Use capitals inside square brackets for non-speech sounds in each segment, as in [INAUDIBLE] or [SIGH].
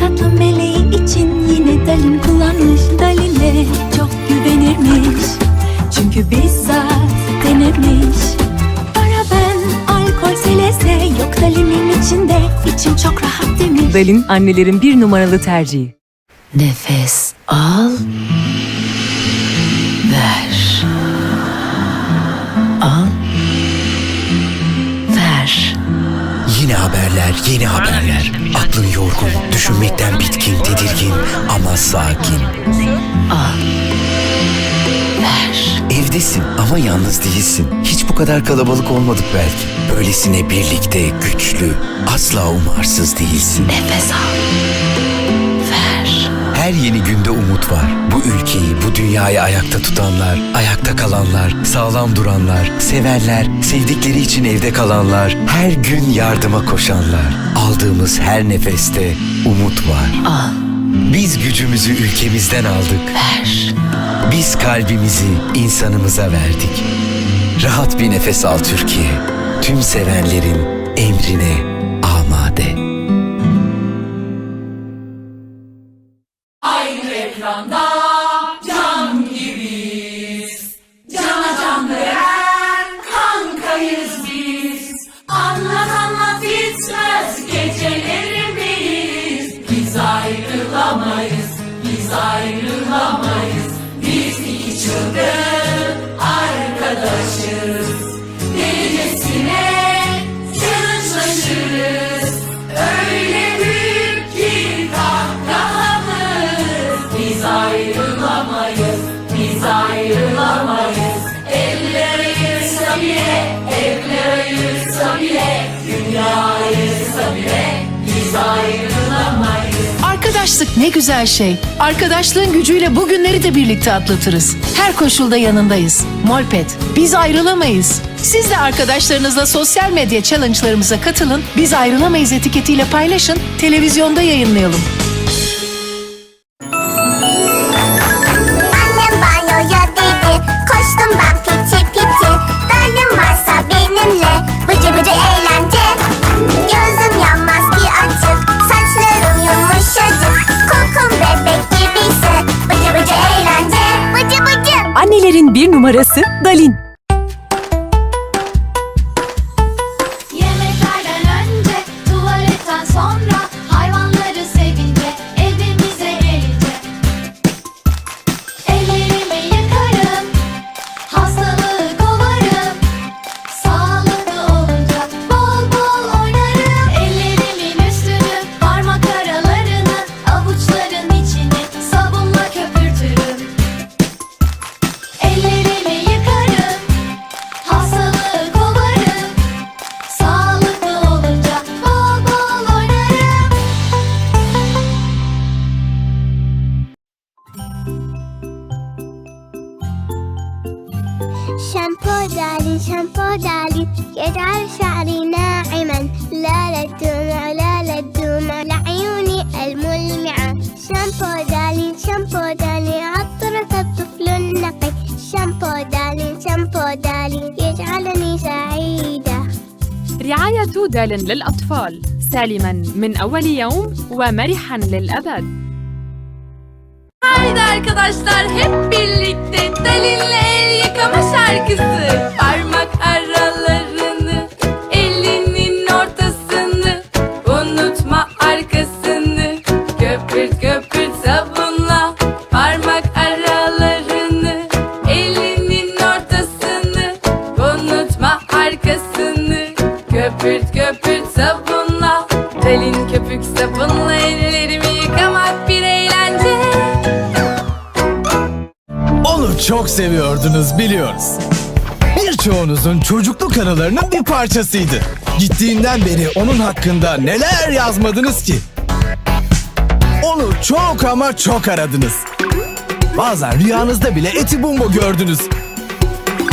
tatlı meleği için yine Dalin kullanmış Dalin'e çok güvenirmiş Çünkü bizzat denemiş Paraben, alkol, seleze yok Dalin'in içinde içim çok rahat demiş Dalin annelerin bir numaralı tercihi. Nefes al. Ver. Al. Haberler, yeni haberler. Aklın yorgun, düşünmekten bitkin, tedirgin ama sakin. Ver. Evdesin ama yalnız değilsin. Hiç bu kadar kalabalık olmadık belki. Böylesine birlikte, güçlü, asla umarsız değilsin. Nefes al. Her yeni günde umut var. Bu ülkeyi, bu dünyayı ayakta tutanlar, ayakta kalanlar, sağlam duranlar, sevenler, sevdikleri için evde kalanlar, her gün yardıma koşanlar. Aldığımız her nefeste umut var. Al. Biz gücümüzü ülkemizden aldık. Ver. Biz kalbimizi insanımıza verdik. Rahat bir nefes al Türkiye. Tüm sevenlerin emrine Arkadaşlık ne güzel şey. Arkadaşlığın gücüyle bugünleri de birlikte atlatırız. Her koşulda yanındayız. Molpet, biz ayrılamayız. Siz de arkadaşlarınızla sosyal medya challenge'larımıza katılın, biz ayrılamayız etiketiyle paylaşın, televizyonda yayınlayalım. Numarası Dalin. دال للأطفال سالما من أول يوم ومرحا للأبد. Haydi arkadaşlar biliyoruz. Birçoğunuzun çocukluk anılarının bir parçasıydı. Gittiğinden beri onun hakkında neler yazmadınız ki? Onu çok ama çok aradınız. Bazen rüyanızda bile eti bumbo gördünüz.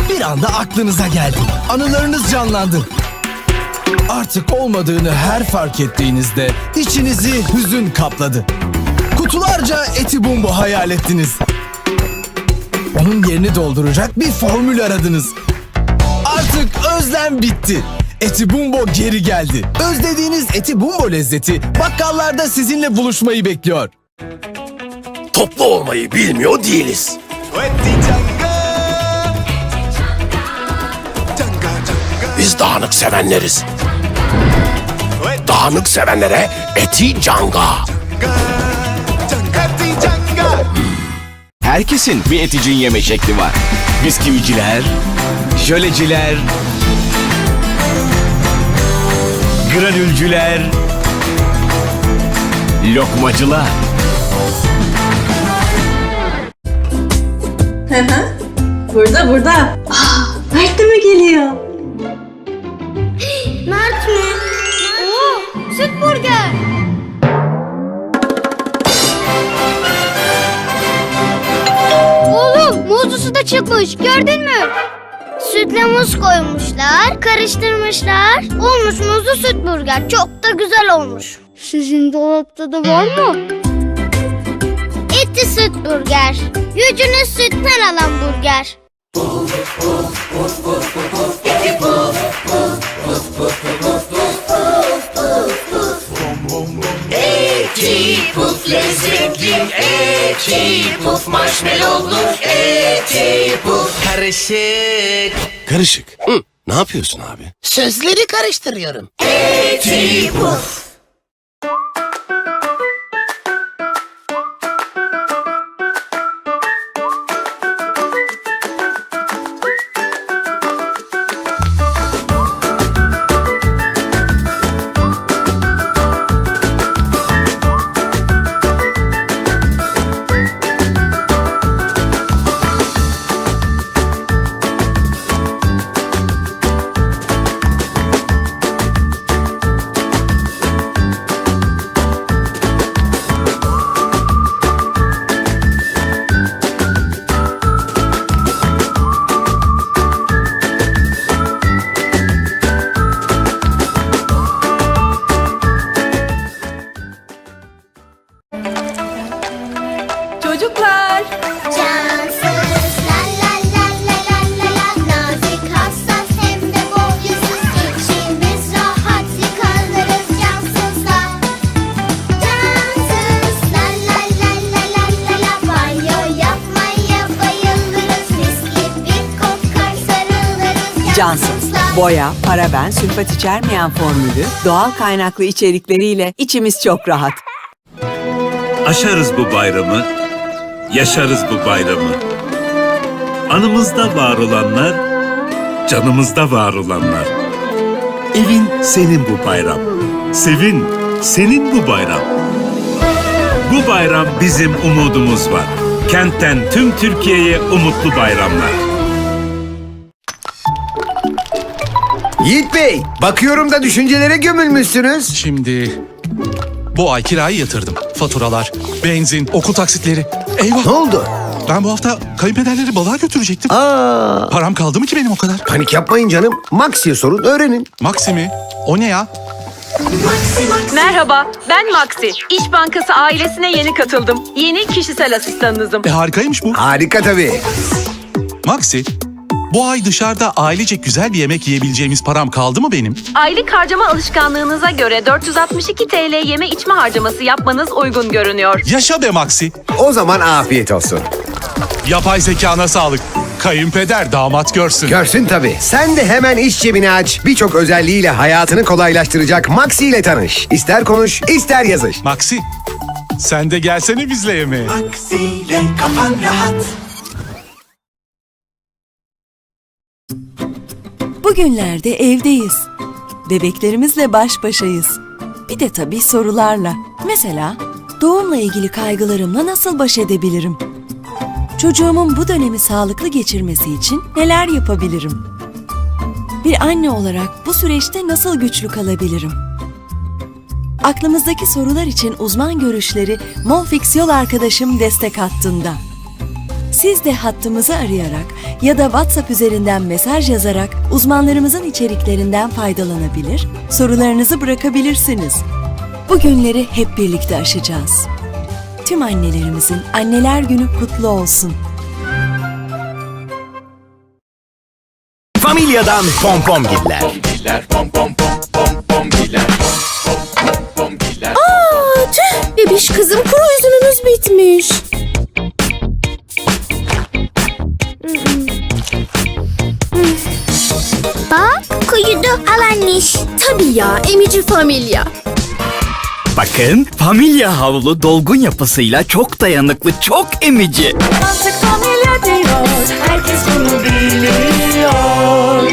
Bir anda aklınıza geldi. Anılarınız canlandı. Artık olmadığını her fark ettiğinizde içinizi hüzün kapladı. Kutularca eti bumbo hayal ettiniz. Onun yerini dolduracak bir formül aradınız. Artık özlem bitti. Eti Bumbo geri geldi. Özlediğiniz Eti Bumbo lezzeti bakkallarda sizinle buluşmayı bekliyor. Toplu olmayı bilmiyor değiliz. Biz dağınık sevenleriz. Dağınık sevenlere eti canga. Herkesin bir eticin yeme şekli var. Bisküviciler, jöleciler, granülcüler, lokmacılar. Burada burada. Mert de mi geliyor? Mert mi? Oo, süt burger. Çıkmış gördün mü? Sütle muz koymuşlar, karıştırmışlar. Olmuş muzlu süt burger. Çok da güzel olmuş. Sizin dolapta da var mı? Etli süt burger. Gücünü sütten alan burger. Karışık. Hı, ne yapıyorsun abi? Sözleri karıştırıyorum. Çocuklar. Boya, paraben, sülfat içermeyen formülü, doğal kaynaklı içerikleriyle içimiz çok rahat. Aşarız bu bayramı, yaşarız bu bayramı. Anımızda var olanlar, canımızda var olanlar. Evin senin bu bayram. Sevin senin bu bayram. Bu bayram bizim umudumuz var. Kentten tüm Türkiye'ye umutlu bayramlar. Yiğit Bey, bakıyorum da düşüncelere gömülmüşsünüz. Şimdi bu ay kirayı yatırdım. Faturalar, benzin, okul taksitleri. Eyvah Ne oldu? ben bu hafta kayınpederleri balığa götürecektim. Aa, Param kaldı mı ki benim o kadar? panik yapmayın canım. Maxi'ye sorun, öğrenin. Maksimi. O ne ya? Merhaba, ben Maxi. İş Bankası ailesine yeni katıldım. Yeni kişisel asistanınızım. E harikaymış bu. Harika tabii. Maxi, bu ay dışarıda ailecek güzel bir yemek yiyebileceğimiz param kaldı mı benim? Aylık harcama alışkanlığınıza göre 462 TL yeme içme harcaması yapmanız uygun görünüyor. Yaşa be Maxi. O zaman afiyet olsun. Yapay zekana sağlık. Kayınpeder damat görsün. Görsün tabii. Sen de hemen iş cebini aç. Birçok özelliğiyle hayatını kolaylaştıracak Maxi ile tanış. İster konuş, ister yazış. Maxi, sen de gelsene bizle yemeğe. Bugünlerde evdeyiz. Bebeklerimizle baş başayız. Bir de tabii sorularla. Mesela doğumla ilgili kaygılarımla nasıl baş edebilirim? Çocuğumun bu dönemi sağlıklı geçirmesi için neler yapabilirim? Bir anne olarak bu süreçte nasıl güçlü kalabilirim? Aklımızdaki sorular için uzman görüşleri Molfix yol arkadaşım destek hattında. Siz de hattımızı arayarak ya da WhatsApp üzerinden mesaj yazarak uzmanlarımızın içeriklerinden faydalanabilir, sorularınızı bırakabilirsiniz. Bu günleri hep birlikte aşacağız. Tüm annelerimizin Anneler Günü kutlu olsun. Familyadan pompon giller. Aa tüh bebiş kızım kuru üzümümüz bitmiş. Tabii ya emici familya. Bakın familya havlu dolgun yapısıyla çok dayanıklı, çok emici. Mantık familya diyor. Herkes bunu biliyor.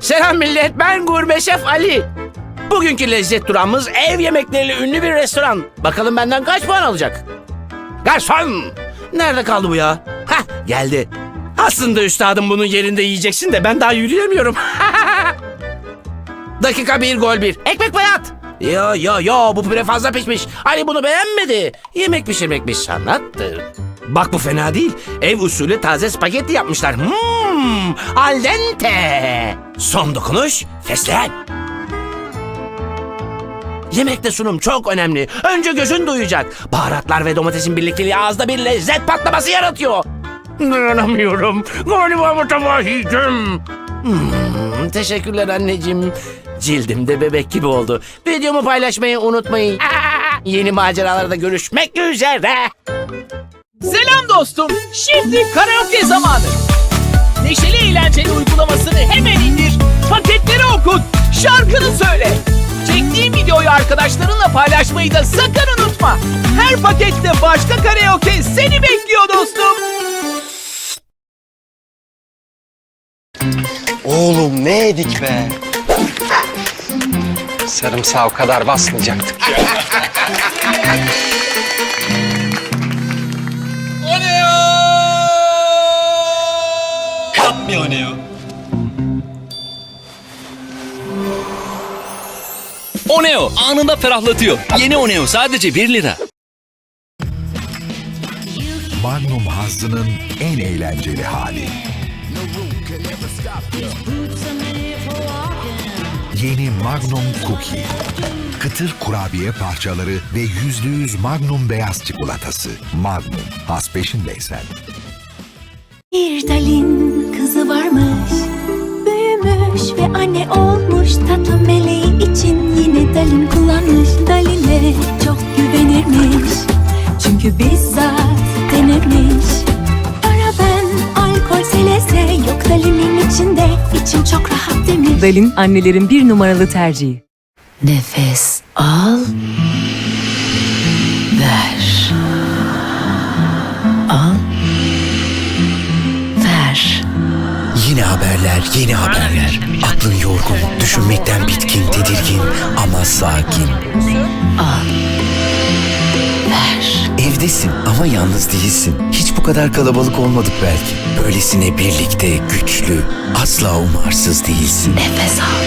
Selam millet ben Gurme Şef Ali. Bugünkü lezzet durağımız ev yemekleriyle ünlü bir restoran. Bakalım benden kaç puan alacak? Garson! Nerede kaldı bu ya? Hah geldi. Aslında üstadım bunun yerinde yiyeceksin de ben daha yürüyemiyorum. [LAUGHS] Dakika bir gol bir. Ekmek bayat. Yo yo yo bu püre fazla pişmiş. Ali bunu beğenmedi. Yemek pişirmek bir sanattır. Bak bu fena değil. Ev usulü taze spagetti yapmışlar. Hmm, al dente. Son dokunuş fesleğen. Yemekte sunum çok önemli. Önce gözün duyacak. Baharatlar ve domatesin birlikteliği ağızda bir lezzet patlaması yaratıyor. Dayanamıyorum. Galiba bu tabağı yiyeceğim. Hmm, teşekkürler anneciğim. Cildim de bebek gibi oldu. Videomu paylaşmayı unutmayın. [LAUGHS] Yeni maceralarda görüşmek üzere. Selam dostum. Şimdi karaoke zamanı. Neşeli eğlenceli uygulamasını hemen indir. Paketleri okut. Şarkını söyle. Çektiğim videoyu arkadaşlarınla paylaşmayı da sakın unutma. Her pakette başka karaoke seni bekliyor dostum. Oğlum ne yedik be? Sarımsağı o kadar basmayacaktık. Yapmıyor ne o? Oneo anında ferahlatıyor. Yeni Oneo sadece 1 lira. Magnum hazzının en eğlenceli hali. Yeni Magnum Cookie. Kıtır kurabiye parçaları ve yüzde yüz Magnum beyaz çikolatası. Magnum, has peşindeysen. Bir dalin kızı varmış. Büyümüş ve anne olmuş. Tatlı meleği için yine dalin kullanmış. Daline çok güvenirmiş. Çünkü bizzat denemiş. Yok dalinin içinde. içim çok rahat demiş. Dalin annelerin bir numaralı tercihi. Nefes al. Ver. Al. Ver. Yeni haberler, yeni haberler. Aklın yorgun, düşünmekten bitkin, tedirgin ama sakin. Al. Evdesin ama yalnız değilsin. Hiç bu kadar kalabalık olmadık belki. Böylesine birlikte, güçlü, asla umarsız değilsin. Nefes al.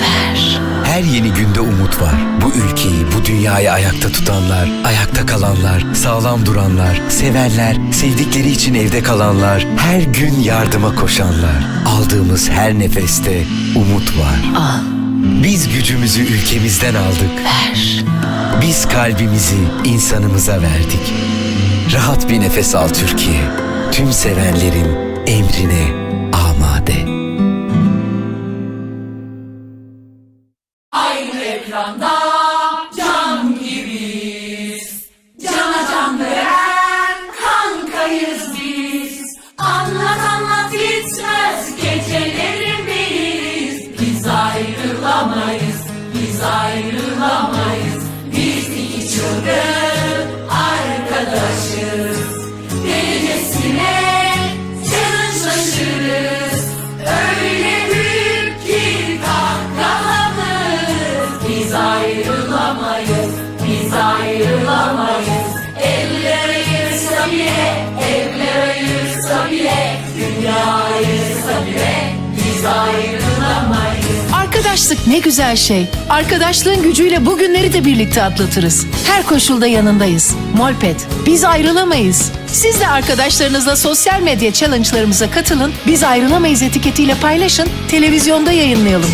Ver. Her yeni günde umut var. Bu ülkeyi, bu dünyayı ayakta tutanlar, ayakta kalanlar, sağlam duranlar, sevenler, sevdikleri için evde kalanlar, her gün yardıma koşanlar. Aldığımız her nefeste umut var. Al. Biz gücümüzü ülkemizden aldık. Ver. Biz kalbimizi insanımıza verdik. Rahat bir nefes al Türkiye. Tüm sevenlerin emrine amade. Biz ayrılamayız. Biz iki çılgın arkadaşız. Delicesine challenge'laşırız Öyle büyük ki kahkahamız Biz ayrılamayız, biz ayrılamayız. Eller ayırsa evler ayırsa Dünya ayırsa biz ayrılamayız Arkadaşlık ne güzel şey. Arkadaşlığın gücüyle bugünleri de birlikte atlatırız. Her koşulda yanındayız. Molpet, biz ayrılamayız. Siz de arkadaşlarınızla sosyal medya challenge'larımıza katılın, biz ayrılamayız etiketiyle paylaşın, televizyonda yayınlayalım.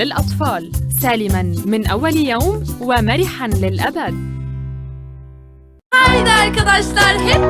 للأطفال. سالما من أول يوم ومرحا للأبد. Haydi arkadaşlar hep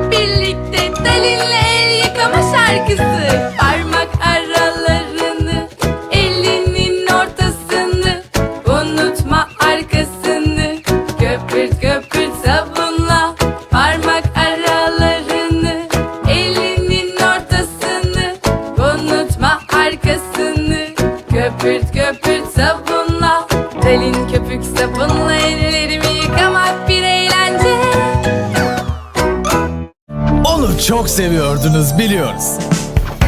seviyordunuz biliyoruz.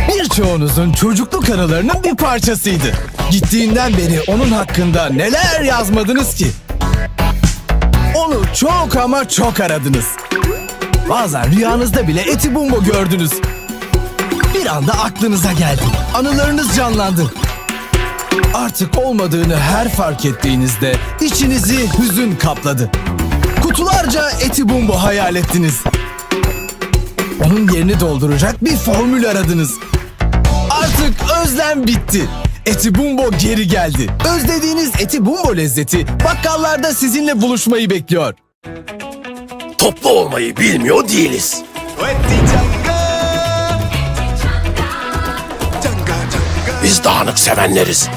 Birçoğunuzun çocukluk anılarının bir parçasıydı. Gittiğinden beri onun hakkında neler yazmadınız ki? Onu çok ama çok aradınız. Bazen rüyanızda bile eti bumbo gördünüz. Bir anda aklınıza geldi. Anılarınız canlandı. Artık olmadığını her fark ettiğinizde içinizi hüzün kapladı. Kutularca eti bumbo hayal ettiniz. Onun yerini dolduracak bir formül aradınız. Artık özlem bitti. Eti Bumbo geri geldi. Özlediğiniz Eti Bumbo lezzeti bakkallarda sizinle buluşmayı bekliyor. Toplu olmayı bilmiyor değiliz. Biz dağınık sevenleriz.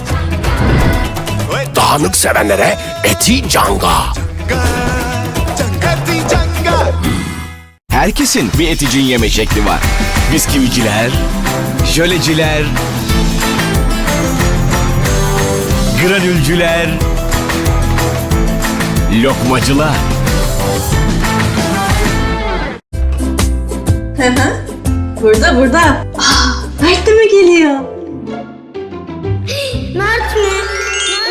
Dağınık sevenlere eti canga. Herkesin bir eticin yeme şekli var. Bisküviciler, jöleciler, granülcüler, lokmacılar. Hı hı. Burada burada. Aa, Mert de mi geliyor? Mert mi?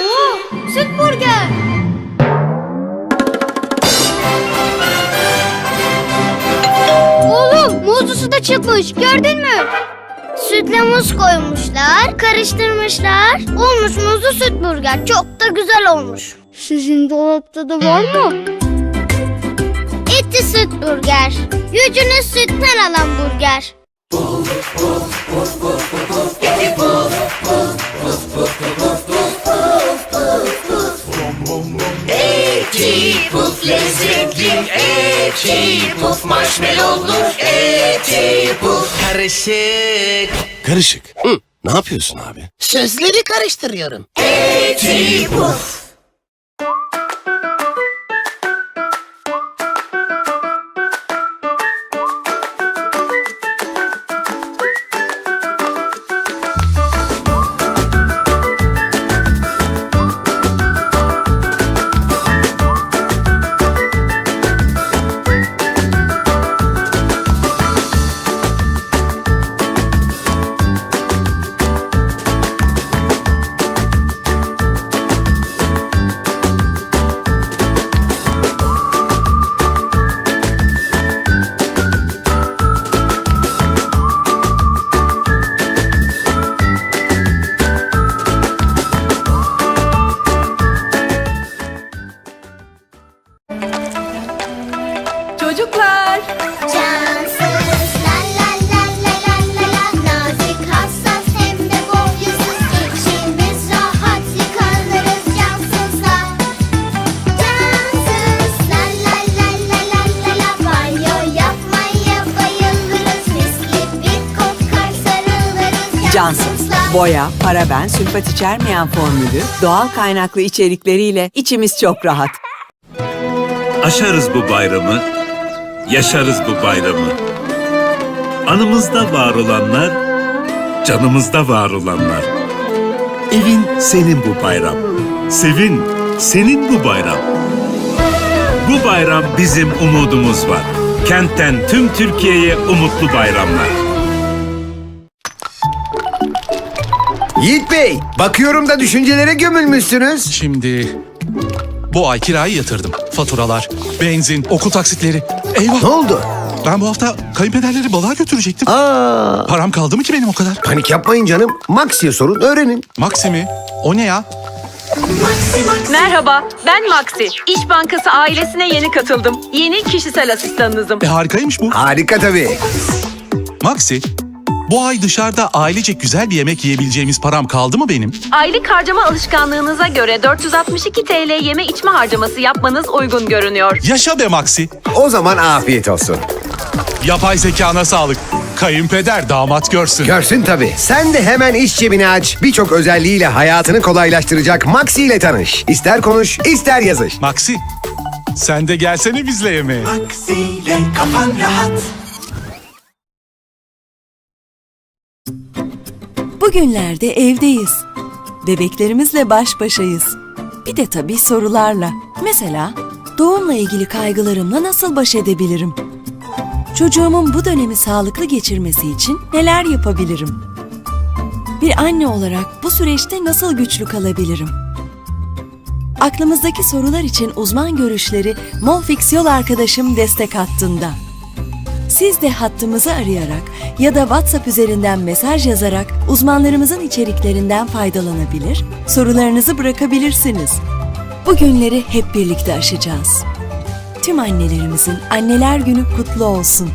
Oo, süt burger. Oğlum muzlu su da çıkmış gördün mü? Sütle muz koymuşlar, karıştırmışlar. Olmuş muzlu süt burger. Çok da güzel olmuş. Sizin dolapta da var mı? Etli süt burger. Gücünü sütten alan burger. Eti eti puf marshmallowlu, eti puf Karışık. Karışık. Hı, ne yapıyorsun abi? Sözleri karıştırıyorum. Eti puf. Boya, paraben, sülfat içermeyen formülü, doğal kaynaklı içerikleriyle içimiz çok rahat. Aşarız bu bayramı, yaşarız bu bayramı. Anımızda var olanlar, canımızda var olanlar. Evin senin bu bayram. Sevin senin bu bayram. Bu bayram bizim umudumuz var. Kentten tüm Türkiye'ye umutlu bayramlar. Yiğit Bey, bakıyorum da düşüncelere gömülmüşsünüz. Şimdi bu ay kirayı yatırdım. Faturalar, benzin, okul taksitleri. Eyvah. Ne oldu? Ben bu hafta kayınpederleri balığa götürecektim. Aa, Param kaldı mı ki benim o kadar? panik yapmayın canım. Maxi'ye sorun, öğrenin. Maksimi. O ne ya? Merhaba, ben Maxi. İş Bankası ailesine yeni katıldım. Yeni kişisel asistanınızım. E harikaymış bu. Harika tabii. Maxi, bu ay dışarıda ailecek güzel bir yemek yiyebileceğimiz param kaldı mı benim? Aylık harcama alışkanlığınıza göre 462 TL yeme içme harcaması yapmanız uygun görünüyor. Yaşa be Maxi. O zaman afiyet olsun. Yapay zekana sağlık. Kayınpeder damat görsün. Görsün tabii. Sen de hemen iş cebini aç. Birçok özelliğiyle hayatını kolaylaştıracak Maxi ile tanış. İster konuş, ister yazış. Maxi, sen de gelsene bizle yemeğe. Bugünlerde evdeyiz. Bebeklerimizle baş başayız. Bir de tabii sorularla. Mesela doğumla ilgili kaygılarımla nasıl baş edebilirim? Çocuğumun bu dönemi sağlıklı geçirmesi için neler yapabilirim? Bir anne olarak bu süreçte nasıl güçlü kalabilirim? Aklımızdaki sorular için uzman görüşleri Monfix yol arkadaşım destek hattında. Siz de hattımızı arayarak ya da WhatsApp üzerinden mesaj yazarak uzmanlarımızın içeriklerinden faydalanabilir, sorularınızı bırakabilirsiniz. Bu günleri hep birlikte aşacağız. Tüm annelerimizin Anneler Günü kutlu olsun.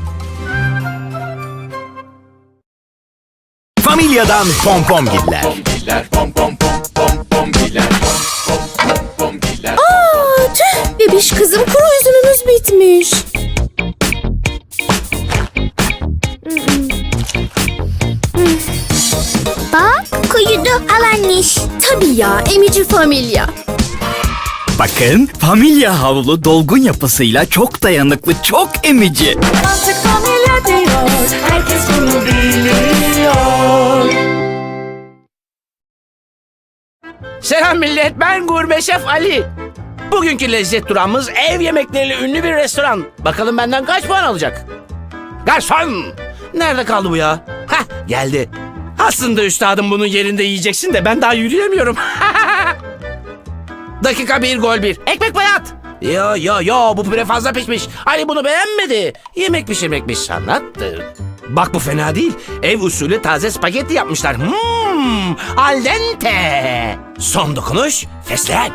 Familyadan pompom giller. Aa, tüh bebiş kızım kuyudu alanmış. Tabii ya emici familya. Bakın familya havlu dolgun yapısıyla çok dayanıklı, çok emici. Artık familya diyor, herkes bunu biliyor. Selam millet ben Gurme Şef Ali. Bugünkü lezzet durağımız ev yemekleriyle ünlü bir restoran. Bakalım benden kaç puan alacak? Garson! Nerede kaldı bu ya? Hah geldi. Aslında üstadım bunun yerinde yiyeceksin de ben daha yürüyemiyorum. [LAUGHS] Dakika bir gol bir. Ekmek bayat. Yo yo yo bu püre fazla pişmiş. Ali bunu beğenmedi. Yemek pişirmekmiş sanattır. Bak bu fena değil. Ev usulü taze spagetti yapmışlar. Hmm, al dente. Son dokunuş fesleğen.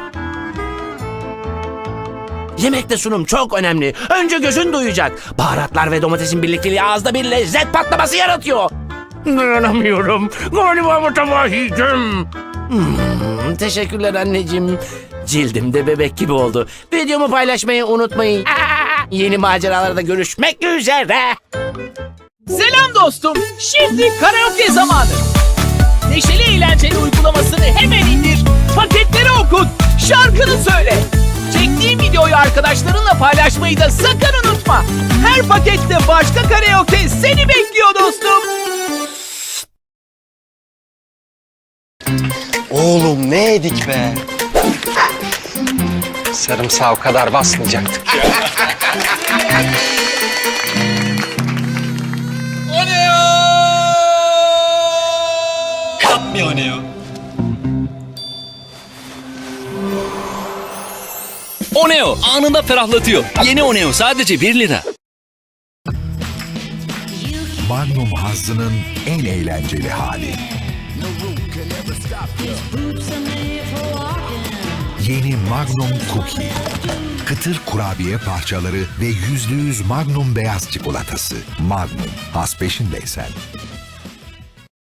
Yemekte sunum çok önemli. Önce gözün duyacak. Baharatlar ve domatesin birlikteliği ağızda bir lezzet patlaması yaratıyor. Dayanamıyorum. Galiba bu tabağı yiyeceğim. Hmm, teşekkürler anneciğim. Cildim de bebek gibi oldu. Videomu paylaşmayı unutmayın. [LAUGHS] Yeni maceralarda görüşmek üzere. Selam dostum. Şimdi karaoke zamanı. Neşeli eğlenceli uygulamasını hemen indir. Paketleri okut. Şarkını söyle. Çektiğim videoyu arkadaşlarınla paylaşmayı da sakın unutma. Her pakette başka karaoke seni bekliyor dostum. Oğlum ne yedik be? Sarımsağı o kadar basmayacaktık. Oneo anında ferahlatıyor. Yeni Oneo sadece 1 lira. Magnum hazzının en eğlenceli hali. Yeni Magnum Cookie. Kıtır kurabiye parçaları ve yüzde yüz Magnum beyaz çikolatası. Magnum, has peşindeysen.